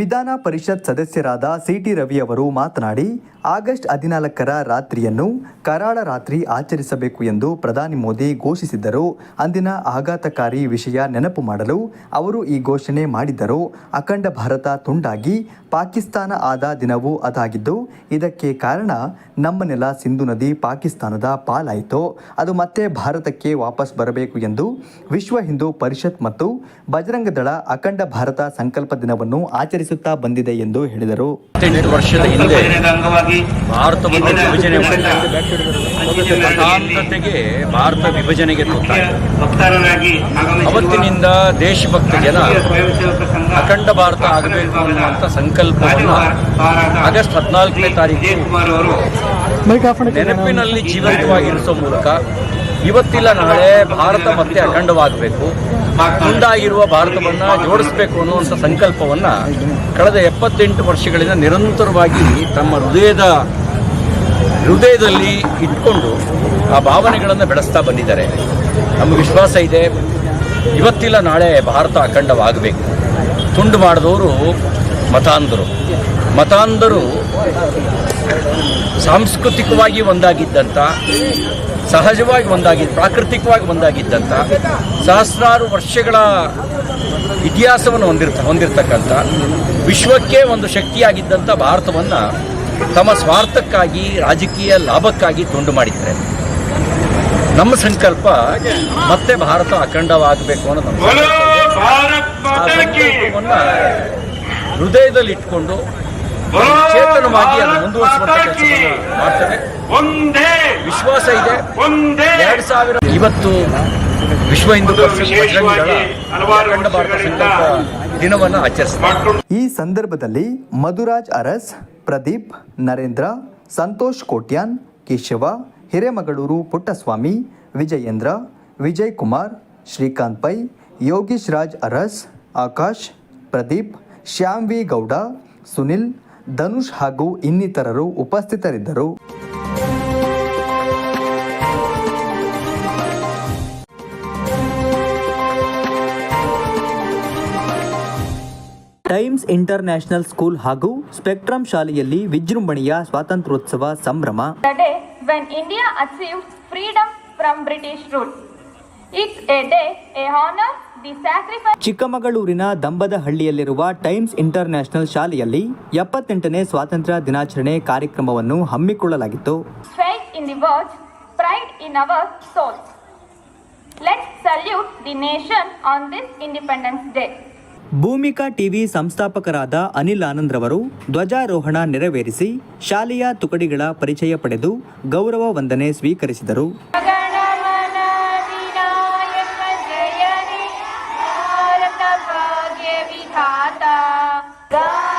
ವಿಧಾನ ಪರಿಷತ್ ಸದಸ್ಯರಾದ ಸಿಟಿ ರವಿ ಅವರು ಮಾತನಾಡಿ ಆಗಸ್ಟ್ ಹದಿನಾಲ್ಕರ ರಾತ್ರಿಯನ್ನು ಕರಾಳ ರಾತ್ರಿ ಆಚರಿಸಬೇಕು ಎಂದು ಪ್ರಧಾನಿ ಮೋದಿ ಘೋಷಿಸಿದ್ದರು. ಅಂದಿನ ಆಘಾತಕಾರಿ ವಿಷಯ ನೆನಪು ಮಾಡಲು ಅವರು ಈ ಘೋಷಣೆ ಮಾಡಿದ್ದರು. ಅಖಂಡ ಭಾರತ ತುಂಡಾಗಿ ಪಾಕಿಸ್ತಾನ ಆದ ದಿನವೂ ಅದಾಗಿದ್ದು, ಇದಕ್ಕೆ ಕಾರಣ ನಮ್ಮ ನೆಲ ಸಿಂಧು ನದಿ ಪಾಕಿಸ್ತಾನದ ಪಾಲಾಯಿತು. ಅದು ಮತ್ತೆ ಭಾರತಕ್ಕೆ ವಾಪಸ್ ಬರಬೇಕು ಎಂದು ವಿಶ್ವ ಹಿಂದೂ ಪರಿಷತ್ ಮತ್ತು ಬಜರಂಗ ದಳ ಅಖಂಡ ಭಾರತ ಸಂಕಲ್ಪ ದಿನವನ್ನು ಆಚರಿಸುತ್ತಾ ಬಂದಿದೆ ಎಂದು ಹೇಳಿದರು. ವರ್ಷದ ಹಿಂದೆ ಭಾರತವನ್ನು ವಿಭಜನೆ ಪ್ರಧಾನತೆಗೆ ಭಾರತ ವಿಭಜನೆಗೆ ಅವತ್ತಿನಿಂದ ದೇಶಭಕ್ತ ಜನ ಅಖಂಡ ಭಾರತ ಆಗಬೇಕು ಅನ್ನುವಂಥ ಸಂಕಲ್ಪವನ್ನು ಆಗಸ್ಟ್ ಹದಿನಾಲ್ಕನೇ ತಾರೀಕು ನೆನಪಿನಲ್ಲಿ ಜೀವಂತವಾಗಿರಿಸುವ ಮೂಲಕ ಇವತ್ತಿಲ್ಲ ನಾಳೆ ಭಾರತ ಮತ್ತೆ ಅಖಂಡವಾಗಬೇಕು. ಮುಂದಾಗಿರುವ ಭಾರತವನ್ನು ಜೋಡಿಸಬೇಕು ಅನ್ನುವಂಥ ಸಂಕಲ್ಪವನ್ನು ಕಳೆದ ಎಪ್ಪತ್ತೆಂಟು ವರ್ಷಗಳಿಂದ ನಿರಂತರವಾಗಿ ತಮ್ಮ ಹೃದಯದ ಹೃದಯದಲ್ಲಿ ಇಟ್ಕೊಂಡು ಆ ಭಾವನೆಗಳನ್ನು ಬೆಳೆಸ್ತಾ ಬಂದಿದ್ದಾರೆ. ನಮ್ಗೆ ವಿಶ್ವಾಸ ಇದೆ. ಇವತ್ತಿಲ್ಲ ನಾಳೆ ಭಾರತ ಅಖಂಡವಾಗಬೇಕು. ತುಂಡು ಮಾಡಿದವರು ಮತಾಂಧರು. ಮತಾಂಧರು ಸಾಂಸ್ಕೃತಿಕವಾಗಿ ಒಂದಾಗಿದ್ದಂಥ ಸಹಜವಾಗಿ ಒಂದಾಗಿ ಪ್ರಾಕೃತಿಕವಾಗಿ ಒಂದಾಗಿದ್ದಂಥ ಸಹಸ್ರಾರು ವರ್ಷಗಳ ಇತಿಹಾಸವನ್ನು ಹೊಂದಿರ್ತ ಹೊಂದಿರತಕ್ಕಂಥ ವಿಶ್ವಕ್ಕೆ ಒಂದು ಶಕ್ತಿಯಾಗಿದ್ದಂಥ ಭಾರತವನ್ನು ತಮ್ಮ ಸ್ವಾರ್ಥಕ್ಕಾಗಿ ರಾಜಕೀಯ ಲಾಭಕ್ಕಾಗಿ ತುಂಡು ಮಾಡಿದ್ದಾರೆ. ನಮ್ಮ ಸಂಕಲ್ಪ ಮತ್ತೆ ಭಾರತ ಅಖಂಡವಾಗಬೇಕು ಅನ್ನೋ ನಮ್ಮ ಹೃದಯದಲ್ಲಿ ಇಟ್ಕೊಂಡು ಚೇತನವಾಗಿ ಅದನ್ನು ಮುಂದುವರಿಸುವಂತ ಕೆಲಸವನ್ನು ಮಾಡ್ತೇವೆ ವಿಶ್ವಾಸ ಇದೆ ಎರಡು ಸಾವಿರ ಇವತ್ತು ವಿಶ್ವ ಹಿಂದೂ ಅಖಂಡ ದಿನವನ್ನು ಆಚರಿಸ್ತಾರೆ ಈ ಸಂದರ್ಭದಲ್ಲಿ ಮಧುರಾಜ್ ಅರಸ್ ಪ್ರದೀಪ್ ನರೇಂದ್ರ ಸಂತೋಷ್ ಕೋಟ್ಯಾನ್ ಕೇಶವ ಹಿರೇಮಗಳೂರು ಪುಟ್ಟಸ್ವಾಮಿ ವಿಜಯೇಂದ್ರ ವಿಜಯ್ ಕುಮಾರ್ ಶ್ರೀಕಾಂತ್ ಪೈ ಯೋಗೀಶ್ ರಾಜ್ ಅರಸ್ ಆಕಾಶ್ ಪ್ರದೀಪ್ ಶ್ಯಾಮ್ ವಿ ಗೌಡ ಸುನಿಲ್ ಧನುಷ್ ಹಾಗೂ ಇನ್ನಿತರರು ಉಪಸ್ಥಿತರಿದ್ದರು ಟೈಮ್ಸ್ ಇಂಟರ್ನ್ಯಾಷನಲ್ ಸ್ಕೂಲ್ ಹಾಗೂ ಸ್ಪೆಕ್ಟ್ರಮ್ ಶಾಲೆಯಲ್ಲಿ ವಿಜೃಂಭಣೆಯ ಸ್ವಾತಂತ್ರ್ಯೋತ್ಸವ ಸಂಭ್ರಮ the day when India achieved freedom from British rule. It's a day, a honor, the sacrifice. ಚಿಕ್ಕಮಗಳೂರಿನ ದಂಬದಹಳ್ಳಿಯಲ್ಲಿರುವ ಟೈಮ್ಸ್ ಇಂಟರ್ನ್ಯಾಷನಲ್ ಶಾಲೆಯಲ್ಲಿ ಎಪ್ಪತ್ತೆಂಟನೇ ಸ್ವಾತಂತ್ರ್ಯ ದಿನಾಚರಣೆ ಕಾರ್ಯಕ್ರಮವನ್ನು ಹಮ್ಮಿಕೊಳ್ಳಲಾಗಿತ್ತು faith in the words pride in our souls. Let's salute the nation on this Independence Day. Bhoomika TV ಸಂಸ್ಥಾಪಕರಾದ ಅನಿಲ್ ಆನಂದ್ರವರು ಧ್ವಜಾರೋಹಣ ನೆರವೇರಿಸಿ ಶಾಲೆಯ ತುಕಡಿಗಳ ಪರಿಚಯ ಪಡೆದು ಗೌರವ ವಂದನೆ ಸ್ವೀಕರಿಸಿದರು 까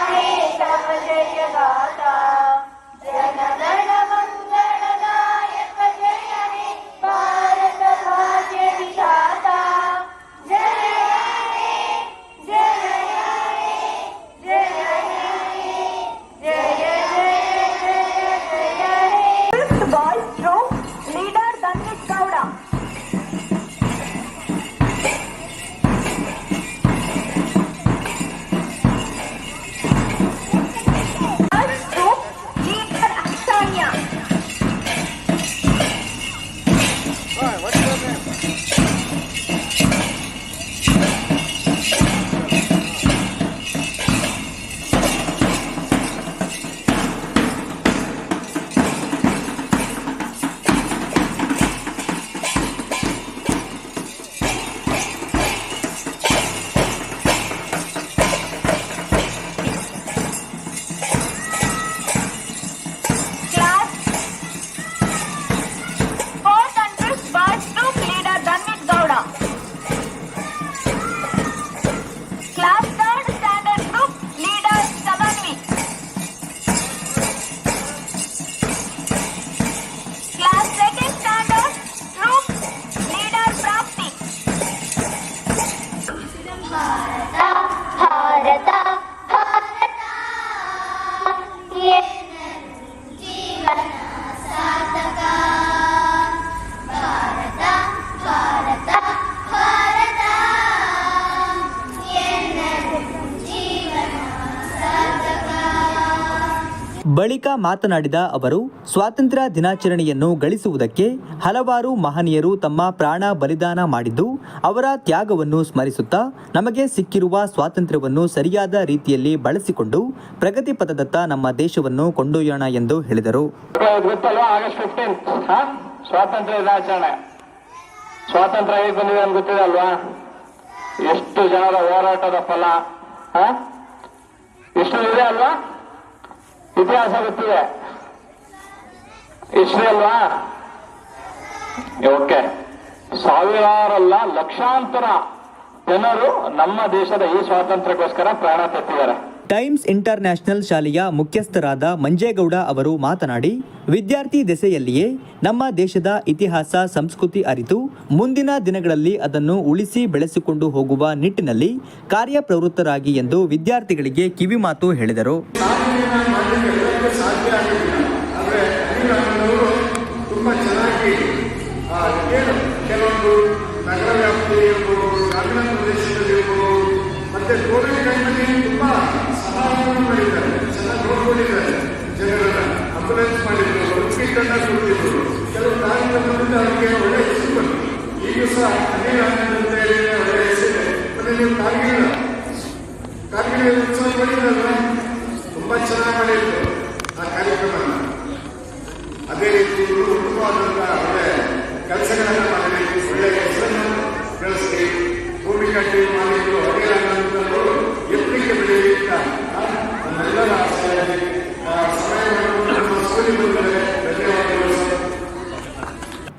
ಬಳಿಕ ಮಾತನಾಡಿದ ಅವರು, ಸ್ವಾತಂತ್ರ್ಯ ದಿನಾಚರಣೆಯನ್ನು ಗಳಿಸುವುದಕ್ಕೆ ಹಲವಾರು ಮಹನೀಯರು ತಮ್ಮ ಪ್ರಾಣ ಬಲಿದಾನ ಮಾಡಿದ್ದು, ಅವರ ತ್ಯಾಗವನ್ನು ಸ್ಮರಿಸುತ್ತಾ ನಮಗೆ ಸಿಕ್ಕಿರುವ ಸ್ವಾತಂತ್ರ್ಯವನ್ನು ಸರಿಯಾದ ರೀತಿಯಲ್ಲಿ ಬಳಸಿಕೊಂಡು ಪ್ರಗತಿ ಪಥದತ್ತ ನಮ್ಮ ದೇಶವನ್ನು ಕೊಂಡೊಯ್ಯೋಣ ಎಂದು ಹೇಳಿದರು. ಸ್ವಾತಂತ್ರ್ಯ ಬಂದಿದೆ ಅಂತ ಗೊತ್ತಿದೆ ಅಲ್ವಾ ಎಷ್ಟು ಜನರ ಹೋರಾಟದ ಫಲ ಎಷ್ಟು ಇದೆ ಅಲ್ವಾ? ಇತಿಹಾಸ ಗೊತ್ತಿದೆ. ಇಷ್ಟೇ ಅಲ್ವಾ? ಓಕೆ ಸಾವಿರಾರಲ್ಲ ಲಕ್ಷಾಂತರ ಜನರು ನಮ್ಮ ದೇಶದ ಈ ಸ್ವಾತಂತ್ರ್ಯಕ್ಕೋಸ್ಕರ ಪ್ರಾಣ ತೆತ್ತಿದ್ದಾರೆ. ಟೈಮ್ಸ್ ಇಂಟರ್ನ್ಯಾಷನಲ್ ಶಾಲೆಯ ಮುಖ್ಯಸ್ಥರಾದ ಮಂಜೇಗೌಡ ಅವರು ಮಾತನಾಡಿ, ವಿದ್ಯಾರ್ಥಿ ದೆಸೆಯಲ್ಲಿಯೇ ನಮ್ಮ ದೇಶದ ಇತಿಹಾಸ, ಸಂಸ್ಕೃತಿ ಅರಿತು ಮುಂದಿನ ದಿನಗಳಲ್ಲಿ ಅದನ್ನು ಉಳಿಸಿ ಬೆಳೆಸಿಕೊಂಡು ಹೋಗುವ ನಿಟ್ಟಿನಲ್ಲಿ ಕಾರ್ಯಪ್ರವೃತ್ತರಾಗಿ ಎಂದು ವಿದ್ಯಾರ್ಥಿಗಳಿಗೆ ಕಿವಿಮಾತು ಹೇಳಿದರು. ನಗರ ವ್ಯಾಪ್ತಿ ಇರ್ಬೋದು ಗ್ರಾಮೀಣ ಪ್ರದೇಶದಲ್ಲಿ ಮತ್ತೆ ಕೋವಿಡ್ ಟೈಮಲ್ಲಿ ತುಂಬ ಮಾಡಿದ್ದಾರೆ ಚೆನ್ನಾಗಿ ನೋಡ್ಕೊಂಡಿದ್ದಾರೆ ಜನರನ್ನ ಅಂಬುಲೆನ್ಸ್ ಮಾಡಿದ್ರು ಕಿಟ್ಟನ್ನ ಕೊಟ್ಟಿದ್ರು ಕೆಲವು ಬಂದಿದ್ದು ಅವರಿಗೆ ಒಳ್ಳೆ ಹೆಸರು ಬಂತು ಈಗೂ ಸಹ ಅನಿಲ್ ಆನಂದ್ ಅಂತ ಹೇಳಿ ಉತ್ಸವ ತುಂಬ ಚೆನ್ನಾಗಿ ಮಾಡಿದ್ರು ಆ ಕಾರ್ಯಕ್ರಮ ಅದೇ ರೀತಿ ಇವರು ಉತ್ತಮವಾದಂತಹ ಕೆಲಸಗಳನ್ನು ಮಾಡಲಿ ಒಳ್ಳೆ ಹೆಸರನ್ನು ಗಳಿಸಲಿ ಭೂಮಿಕಾ ಟಿವಿ ಮಾಲೀಕರು ಅನಿಲ್ ಆನಂದವರು ಎತ್ತಲಿಕ್ಕೆ ಬೆಳೆಯಲಿ ಅಂತ Allora, eh, eh,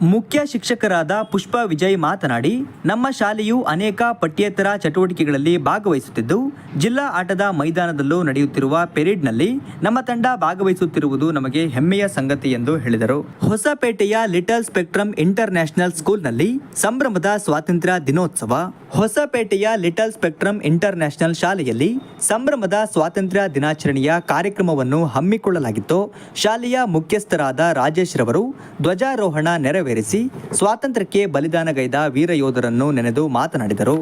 ಮುಖ್ಯ ಶಿಕ್ಷಕರಾದ ಪುಷ್ಪ ವಿಜಯ್ ಮಾತನಾಡಿ, ನಮ್ಮ ಶಾಲೆಯು ಅನೇಕ ಪಠ್ಯೇತರ ಚಟುವಟಿಕೆಗಳಲ್ಲಿ ಭಾಗವಹಿಸುತ್ತಿದ್ದು, ಜಿಲ್ಲಾ ಆಟದ ಮೈದಾನದಲ್ಲೂ ನಡೆಯುತ್ತಿರುವ ಪೆರೇಡ್ನಲ್ಲಿ ನಮ್ಮ ತಂಡ ಭಾಗವಹಿಸುತ್ತಿರುವುದು ನಮಗೆ ಹೆಮ್ಮೆಯ ಸಂಗತಿ ಎಂದು ಹೇಳಿದರು. ಹೊಸಪೇಟೆಯ ಲಿಟಲ್ ಸ್ಪೆಕ್ಟ್ರಮ್ ಇಂಟರ್ ನ್ಯಾಷನಲ್ ಸ್ಕೂಲ್ನಲ್ಲಿ ಸಂಭ್ರಮದ ಸ್ವಾತಂತ್ರ್ಯ ದಿನೋತ್ಸವ. ಹೊಸಪೇಟೆಯ ಲಿಟಲ್ ಸ್ಪೆಕ್ಟ್ರಮ್ ಇಂಟರ್ ನ್ಯಾಷನಲ್ ಶಾಲೆಯಲ್ಲಿ ಸಂಭ್ರಮದ ಸ್ವಾತಂತ್ರ್ಯ ದಿನಾಚರಣೆಯ ಕಾರ್ಯಕ್ರಮವನ್ನು ಹಮ್ಮಿಕೊಳ್ಳಲಾಗಿತ್ತು. ಶಾಲೆಯ ಮುಖ್ಯಸ್ಥರಾದ ರಾಜೇಶ್ ರವರು ಧ್ವಜಾರೋಹಣ ನೆರವೇರಿಸಿ ಸ್ವಾತಂತ್ರ್ಯಕ್ಕೆ ಬಲಿದಾನಗೈದ ವೀರ ಯೋಧರನ್ನು ನೆನೆದು ಮಾತನಾಡಿದರು.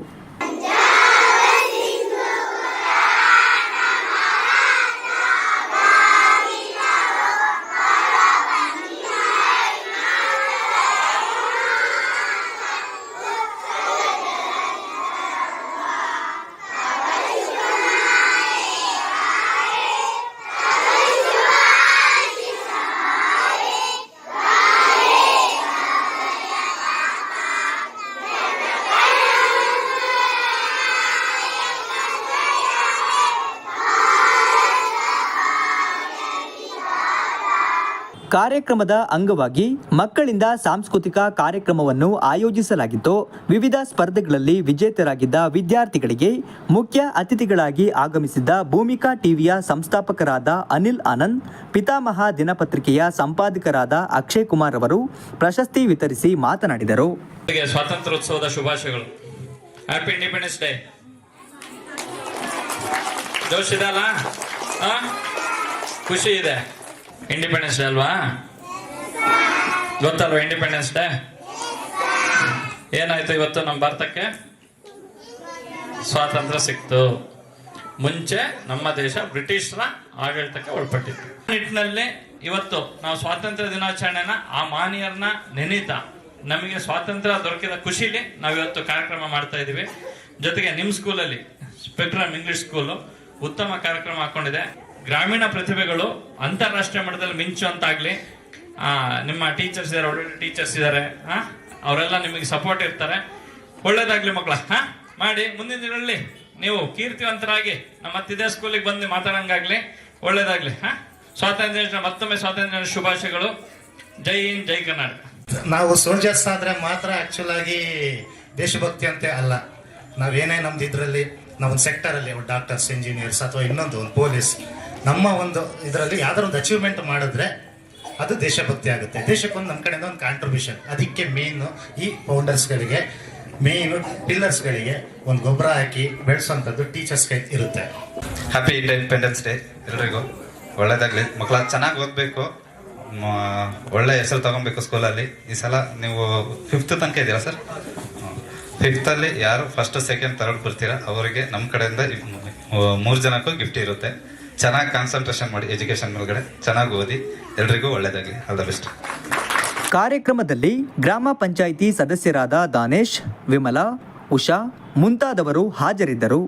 ಕಾರ್ಯಕ್ರಮದ ಅಂಗವಾಗಿ ಮಕ್ಕಳಿಂದ ಸಾಂಸ್ಕೃತಿಕ ಕಾರ್ಯಕ್ರಮವನ್ನು ಆಯೋಜಿಸಲಾಗಿತ್ತು. ವಿವಿಧ ಸ್ಪರ್ಧೆಗಳಲ್ಲಿ ವಿಜೇತರಾಗಿದ್ದ ವಿದ್ಯಾರ್ಥಿಗಳಿಗೆ ಮುಖ್ಯ ಅತಿಥಿಗಳಾಗಿ ಆಗಮಿಸಿದ್ದ ಭೂಮಿಕಾ ಟಿವಿಯ ಸಂಸ್ಥಾಪಕರಾದ ಅನಿಲ್ ಆನಂದ್, ಪಿತಾಮಹ ದಿನಪತ್ರಿಕೆಯ ಸಂಪಾದಕರಾದ ಅಕ್ಷಯ್ ಕುಮಾರ್ ಅವರು ಪ್ರಶಸ್ತಿ ವಿತರಿಸಿ ಮಾತನಾಡಿದರು. ಸ್ವಾತಂತ್ರ್ಯೋತ್ಸವದ ಶುಭಾಶಯಗಳು. ಹ್ಯಾಪಿ ಇಂಡಿಪೆಂಡೆನ್ಸ್ ಡೇ ಜೋಶ್ ಖುಷಿ ಇದೆ. ಇಂಡಿಪೆಂಡೆನ್ಸ್ ಡೇ ಅಲ್ವಾ? ಗೊತ್ತಲ್ವಾ ಇಂಡಿಪೆಂಡೆನ್ಸ್ ಡೇ ಏನಾಯ್ತು ಇವತ್ತು ನಮ್ಮ ಭಾರತಕ್ಕೆ? ಸ್ವಾತಂತ್ರ್ಯ ಸಿಕ್ತು. ಮುಂಚೆ ನಮ್ಮ ದೇಶ ಬ್ರಿಟಿಷರ ಆಡಳಿತಕ್ಕೆ ಒಳಪಟ್ಟಿತ್ತು. ನಿಟ್ಟಿನಲ್ಲಿ ಇವತ್ತು ನಾವು ಸ್ವಾತಂತ್ರ್ಯ ದಿನಾಚರಣೆನ ಆ ಮಾನ್ಯರನ್ನ ನೆನೀತಾ, ನಮಗೆ ಸ್ವಾತಂತ್ರ್ಯ ದೊರಕಿದ ಖುಷಿಲಿ ನಾವು ಇವತ್ತು ಕಾರ್ಯಕ್ರಮ ಮಾಡ್ತಾ ಇದೀವಿ. ಜೊತೆಗೆ ನಿಮ್ಮ ಸ್ಕೂಲಲ್ಲಿ ಸ್ಪೆಕ್ಟ್ರಮ್ ಇಂಗ್ಲಿಷ್ ಸ್ಕೂಲು ಉತ್ತಮ ಕಾರ್ಯಕ್ರಮ ಹಾಕೊಂಡಿದೆ. ಗ್ರಾಮೀಣ ಪ್ರತಿಭೆಗಳು ಅಂತಾರಾಷ್ಟ್ರೀಯ ಮಟ್ಟದಲ್ಲಿ ಮಿಂಚುವಂತಾಗ್ಲಿ ಆ, ನಿಮ್ಮ ಟೀಚರ್ಸ್ ಇದ್ದಾರೆ ಟೀಚರ್ಸ್ ಇದ್ದಾರೆ ಅವರೆಲ್ಲ ನಿಮಗೆ ಸಪೋರ್ಟ್ ಇರ್ತಾರೆ. ಒಳ್ಳೇದಾಗ್ಲಿ ಮಕ್ಕಳ ಹಾ ಮಾಡಿ ಮುಂದಿನ ದಿನಗಳಲ್ಲಿ ನೀವು ಕೀರ್ತಿವಂತರಾಗಿ ನಮ್ಮ ಮತ್ತಿದೆ ಸ್ಕೂಲಿಗೆ ಬಂದು ಮಾತಾಡಂಗಾಗ್ಲಿ ಒಳ್ಳೇದಾಗ್ಲಿ ಹಾ ಸ್ವಾತಂತ್ರ್ಯ ದಿನ ಮತ್ತೊಮ್ಮೆ ಸ್ವಾತಂತ್ರ್ಯ ದಿನ ಶುಭಾಶಯಗಳು. ಜೈ ಹಿಂದ್ ಜೈ ಕರ್ನಾಟಕ. ನಾವು ಸೋಲ್ಜರ್ಸ್ ಆದ್ರೆ ಮಾತ್ರ ಆಕ್ಚುಲ್ ಆಗಿ ದೇಶಭಕ್ತಿ ಅಂತೆ ಅಲ್ಲ. ನಾವೇನೇ ನಮ್ದು ಇದರಲ್ಲಿ ನಮ್ಮ ಸೆಕ್ಟರ್ ಅಲ್ಲಿ ಡಾಕ್ಟರ್ಸ್ ಇಂಜಿನಿಯರ್ಸ್ ಅಥವಾ ಇನ್ನೊಂದು ಪೊಲೀಸ್ ನಮ್ಮ ಒಂದು ಇದರಲ್ಲಿ ಯಾವ್ದಾದ್ರು ಒಂದು ಅಚೀವ್ಮೆಂಟ್ ಮಾಡಿದ್ರೆ ಅದು ದೇಶಭಕ್ತಿ ಆಗುತ್ತೆ. ದೇಶಕ್ಕೊಂದು ನಮ್ಮ ಕಡೆಯಿಂದ ಒಂದು ಕಾಂಟ್ರಿಬ್ಯೂಷನ್ ಅದಕ್ಕೆ ಮೇನ್ ಈ ಫೌಂಡರ್ಸ್ಗಳಿಗೆ ಮೇನ್ ಪಿಲ್ಲರ್ಸ್ಗಳಿಗೆ ಒಂದು ಗೊಬ್ಬರ ಹಾಕಿ ಬೆಳೆಸೋಂಥದ್ದು ಟೀಚರ್ಸ್ ಕೈ ಇರುತ್ತೆ. ಹ್ಯಾಪಿ ಇಂಡಿಪೆಂಡೆನ್ಸ್ ಡೇ ಎಲ್ರಿಗೂ. ಒಳ್ಳೇದಾಗಲಿ. ಮಕ್ಕಳ ಚೆನ್ನಾಗಿ ಓದಬೇಕು. ಒಳ್ಳೆ ಹೆಸರು ತಗೊಬೇಕು ಸ್ಕೂಲಲ್ಲಿ. ಈ ಸಲ ನೀವು ಫಿಫ್ತ್ ತನಕ ಇದ್ದೀರಾ ಸರ್? ಫಿಫ್ತಲ್ಲಿ ಯಾರು ಫಸ್ಟ್ ಸೆಕೆಂಡ್ ಥರ್ಡ್ ಬರ್ತೀರಾ? ಅವರಿಗೆ ನಮ್ಮ ಕಡೆಯಿಂದ ಮೂರು ಜನಕ್ಕೂ ಗಿಫ್ಟ್ ಇರುತ್ತೆ. ಚೆನ್ನಾಗಿ ಕಾನ್ಸಂಟ್ರೇಷನ್ ಮಾಡಿ ಎಜುಕೇಶನ್ ಮೇಲ್ಗಡೆ, ಚೆನ್ನಾಗಿ ಓದಿ, ಎಲ್ರಿಗೂ ಒಳ್ಳೇದಾಗಲಿ. ಆಲ್ ದ ಬೆಸ್ಟ್ ಕಾರ್ಯಕ್ರಮದಲ್ಲಿ ಗ್ರಾಮ ಪಂಚಾಯಿತಿ ಸದಸ್ಯರಾದ ದಾನೇಶ್, ವಿಮಲಾ, ಉಷಾ ಮುಂತಾದವರು ಹಾಜರಿದ್ದರು.